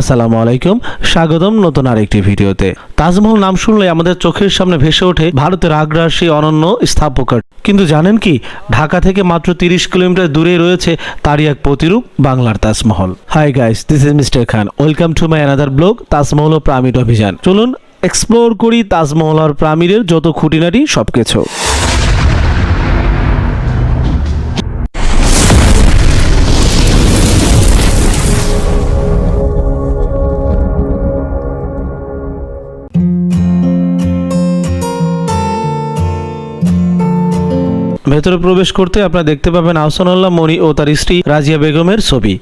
আসসালামু আলাইকুম, স্বাগতম নতুন আরেকটি ভিডিওতে। তাজমহল নাম শুনলে আমাদের চোখের সামনে ভেসে ওঠে ভারতের আগ্রার সেই অনন্য স্থাপকার। কিন্তু জানেন কি, ঢাকা থেকে মাত্র তিরিশ কিলোমিটার দূরে রয়েছে তারই এক প্রতিরূপ বাংলার Taj Mahal. Hi guys this is mister Khan welcome to my another blog Taj Mahal O pyramid অভিযান। চলুন এক্সপ্লোর করি তাজমহল আর প্রামিডের যত খুঁটিনাটি সবকিছু। ভেতরে প্রবেশ করতে আপনারা দেখতে পাবেন আহসানুল্লাহ মনি ও তার স্ত্রী রাজিয়া বেগমের ছবি।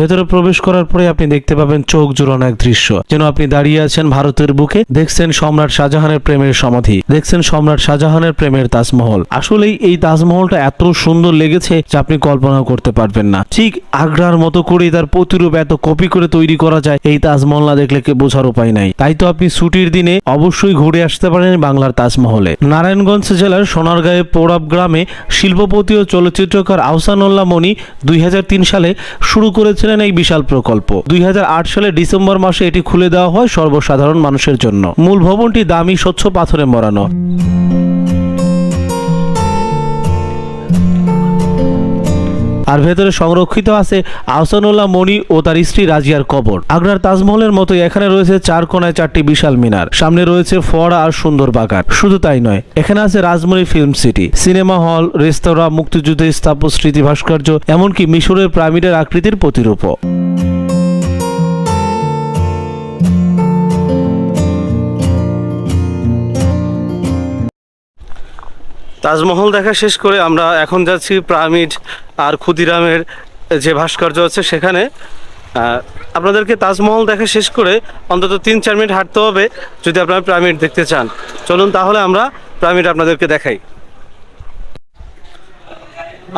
ভেতরে প্রবেশ করার পরে আপনি দেখতে পাবেন চোখ জোড়ানো এক দৃশ্য। যেন আপনি দাঁড়িয়ে আছেন ভারতের বুকে, দেখছেন সম্রাট শাহজাহানের প্রেমের সমাধি, দেখছেন সম্রাট শাহজাহানের প্রেমের তাজমহল। আসলেই এই তাজমহলটা এত সুন্দর লেগেছে যে আপনি কল্পনা করতে পারবেন না। ঠিক আগ্রার মতো করে তার প্রতিরূপ এত কপি করে তৈরি করা যায়, এই তাজমহল না দেখলে কে বোঝার উপায় নাই। তাই তো আপনি ছুটির দিনে অবশ্যই ঘুরে আসতে পারেন বাংলার তাজমহলে। নারায়ণগঞ্জ জেলার সোনারগাঁয়ে পৌরাব গ্রামে শিল্পপতি ও চলচ্চিত্রকার আহসানুল্লাহ মনি দুই হাজার তিন সালে শুরু করেছিলেন এই বিশাল প্রকল্প। দুই সালে ডিসেম্বর মাসে এটি খুলে দেওয়া হয় সর্বসাধারণ মানুষের জন্য। মূল ভবনটি দামি স্বচ্ছ পাথরে মরানো আর ভেতরে সংরক্ষিত আছে আহসানুল্লাহ মণি ও তার স্ত্রী রাজিয়ার কবর। আগ্রার তাজমহলের মতো এখানে রয়েছে চার কোনায় চারটি বিশাল মিনার। সামনে রয়েছে ফড়া আর সুন্দর বাগান। শুধু তাই নয়, এখানে আছে Rajmani film city. Cinema hall, রেস্তোরাঁ, মুক্তিযুদ্ধের স্থাপন স্মৃতি ভাস্কর্য, এমনকি মিশরের প্রামিডের আকৃতির প্রতিরূপও। তাজমহল দেখা শেষ করে আমরা এখন যাচ্ছি প্রামিড আর ক্ষুদিরামের যে ভাস্কর্য আছে সেখানে। আপনাদেরকে তাজমহল দেখা শেষ করে অন্তত তিন চার মিনিট হাঁটতে হবে যদি আপনারা প্রামিড দেখতে চান। চলুন তাহলে আমরা প্রামিড আপনাদেরকে দেখাই।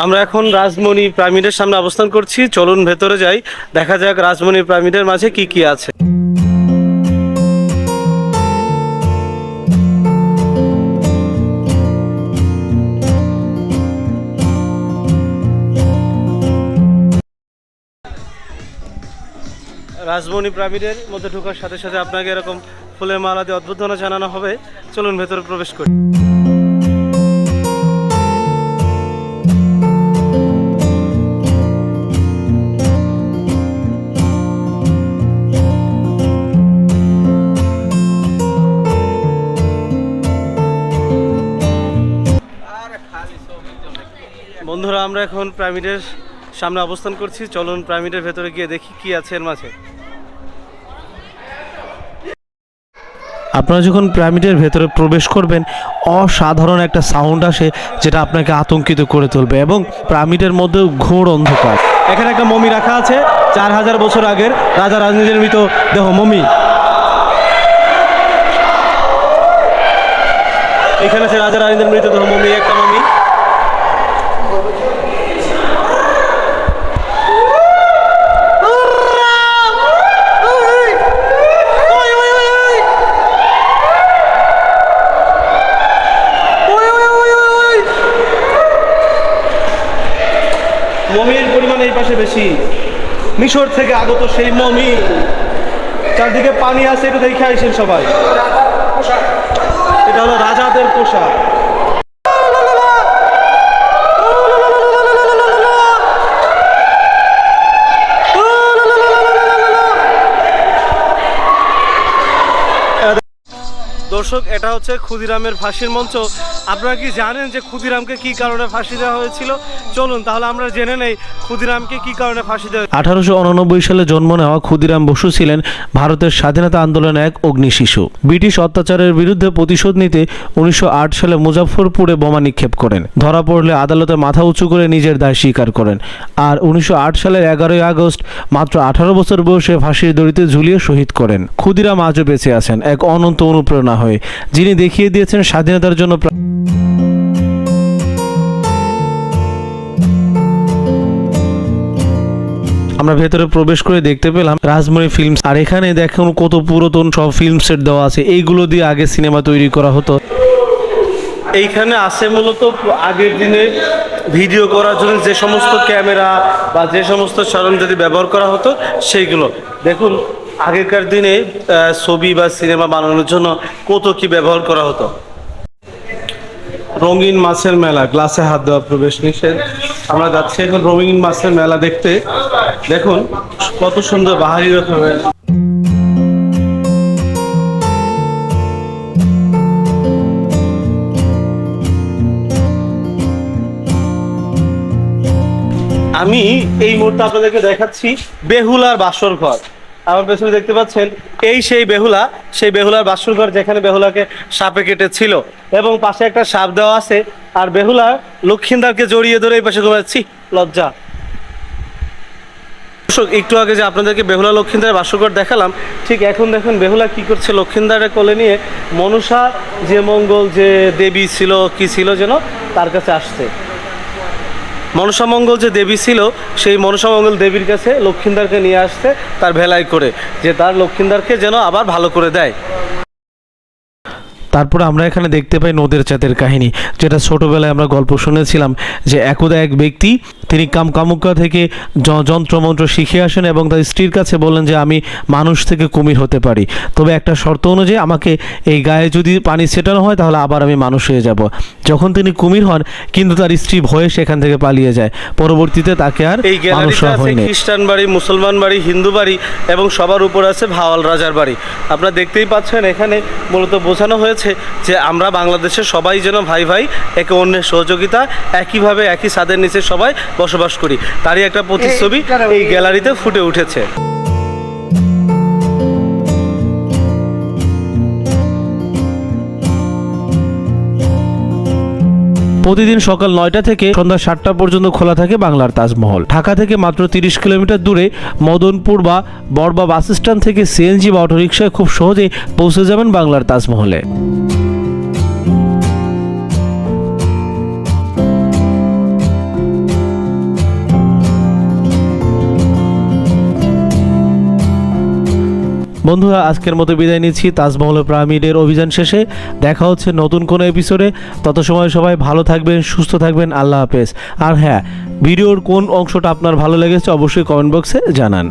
আমরা এখন রাজমণি প্রামিডের সামনে অবস্থান করছি। চলুন ভেতরে যাই। দেখা যাক রাজমণি প্রামিডের মাঝে কি কি আছে। রাজমণি প্রামিডের মধ্যে ঢোকার সাথে সাথে আপনাকে এরকম ফুলের মালা দিয়ে অদ্ভুতনা জানানো হবে। চলুন, ভেতরে প্রবেশ করি। বন্ধুরা, আমরা এখন প্রাইমিডের সামনে অবস্থান করছি। চলুন প্রাইমিডের ভেতরে গিয়ে দেখি কি আছে এর মাঝে। আপনারা যখন পিরামিডের ভেতরে প্রবেশ করবেন, অসাধারণ একটা সাউন্ড আসে যেটা আপনাকে আতঙ্কিত করে তুলবে এবং পিরামিডের মধ্যেও ঘোর অন্ধকার। এখানে একটা মমি রাখা আছে, চার হাজার বছর আগের রাজা রাজনীতির মৃত দেহ, মমি। এখানে আছে রাজা রাজনীতির মৃতদেহ মমি, একটা মমি পরিমাণ বেশি। মিশর থেকে আগত সেই মমি। চারদিকে পানি আছে, একটু দেখে আইসেন সবাই। এটা হলো রাজাদের পোশাক। দর্শক, এটা হচ্ছে ক্ষুদিরামের ফাঁসির মঞ্চ। আপনারা কি জানেন যে ক্ষুদিরামকে কি কারণে ফাঁসি দেওয়া হয়েছিল? চলুন, তাহলে আমরা জেনে নেই ক্ষুদিরামকে কি কারণে ফাঁসি দেওয়া আঠারোশো উননব্বই সালে জন্ম নেওয়া ক্ষুদিরাম বসু ছিলেন ভারতের স্বাধীনতা আন্দোলনের এক অগ্নি শিশু। ব্রিটিশ অত্যাচারের বিরুদ্ধে প্রতিশোধ নিতে উনিশশো আট সালে মুজাফরপুরে বোমা নিক্ষেপ করেন। ধরা পড়লে আদালতে মাথা উঁচু করে নিজের দায় স্বীকার করেন। আর উনিশশো আট সালের এগারোই আগস্ট মাত্র আঠারো বছর বয়সে ফাঁসির দড়িতে ঝুলিয়ে শহীদ করেন। ক্ষুদিরাম আজও বেঁচে আছেন, এক অনন্ত অনুপ্রেরণা হয়ে, যিনি দেখিয়ে দিয়েছেন স্বাধীনতার জন্য আমরা ভেতরে প্রবেশ করে দেখতে পেলাম রাজমণি ফিল্মস আর এখানে দেখুন কত পুরাতন সব ফিল্ম সেট দেওয়া আছে। এইগুলো দিয়ে আগে সিনেমা তৈরি করা হতো। এইখানে আছে মূলত আগের দিনে ভিডিও করার জন্য যে সমস্ত ক্যামেরা বা যে সমস্ত সরঞ্জাতি ব্যবহার করা হতো, সেইগুলো। দেখুন, আগেকার দিনে ছবি বা সিনেমা বানানোর জন্য কত কি ব্যবহার করা হতো। রঙিন মাছের মেলা, গ্লাসে হাত দেওয়া প্রবেশ নিষেধ। আমরা যাচ্ছি এখন রঙিন মাছের মেলা দেখতে। দেখুন, কত সুন্দর বাহারি রকমের আমি এই মুহূর্তে আপনাদেরকে দেখাচ্ছি বেহুলার বাসর ঘর। আমার পেছনে দেখতে পাচ্ছেন, এই সেই বেহুলা, সেই বেহুলার বাসর ঘর যেখানে বেহুলাকে সাপে কেটেছিল। এবং পাশে একটা সাপ দেওয়া আছে, আর বেহুলা লক্ষিন্দারকে জড়িয়ে ধরে এই পাশে ঘুমাচ্ছি লজ্জা। একটু আগে যে আপনাদেরকে বেহুলা লক্ষিন্দারের বাসরঘর দেখালাম, ঠিক এখন দেখুন বেহুলা কি করছে লক্ষিন্দারের কোলে নিয়ে। মনসা যে মঙ্গল, যে দেবী ছিল, কি ছিল যেন, তার কাছে আসছে। মনসামঙ্গল যে দেবী ছিল, সেই মনসামঙ্গল দেবীর কাছে লক্ষ্মীন্দারকে নিয়ে আসছে তার ভেলায় করে, যে তার লক্ষ্মীন্দারকে যেন আবার ভালো করে দেয়। তারপরে আমরা এখানে দেখতে পাই নদের চাঁদের কাহিনী যেটা ছোটবেলায় আমরা গল্প শুনেছিলাম যে একদা এক ব্যক্তি তিনি কাম কামুকা থেকে যন্ত্রমন্ত্র শিখে আসেন এবং তার স্ত্রীর কাছে বললেন যে আমি মানুষ থেকে কুমির হতে পারি। তবে একটা শর্ত অনুযায়ী আমাকে এই গায়ে যদি পানি ছেটানো হয় তাহলে আবার আমি মানুষ হয়ে যাব। যখন তিনি কুমির হন কিন্তু তার স্ত্রী ভয়ে সেখান থেকে পালিয়ে যায়। পরবর্তীতে তাকে আর এই গ্যালারিতে খ্রিস্টান বাড়ি মুসলমান বাড়ি হিন্দু বাড়ি এবং সবার উপর আছে ভাওয়াল রাজার বাড়ি। আপনারা দেখতেই পাচ্ছেন এখানে মূলত বোঝানো হয়েছে যে আমরা বাংলাদেশের সবাই যেন ভাই ভাই একে অন্যের সহযোগিতা একইভাবে একই ছাদের নিচে সবাই বসবাস করি। তারই একটা প্রতিচ্ছবি এই গ্যালারিতে ফুটে উঠেছে। প্রতিদিন সকাল নয়টা থেকে সন্ধ্যা সাতটা পর্যন্ত খোলা থাকে বাংলার তাজমহল। ঢাকা থেকে মাত্র তিরিশ কিলোমিটার দূরে মদনপুর বা বড়বা বাস স্ট্যান্ড থেকে সিএনজি বা অটোরিকশায় খুব সহজে পৌঁছে যাবেন বাংলার তাজমহলে। বন্ধুরা, আজকের মতো বিদায় নিচ্ছি। তাজমহল প্রামিডের অভিযান শেষে দেখা হচ্ছে নতুন কোনো এপিসোডে তত সময় সবাই ভালো থাকবেন, সুস্থ থাকবেন, আল্লাহ হাফেজ। আর হ্যাঁ ভিডিওর কোন অংশটা আপনার ভালো লেগেছে অবশ্যই কমেন্ট বক্সে জানান।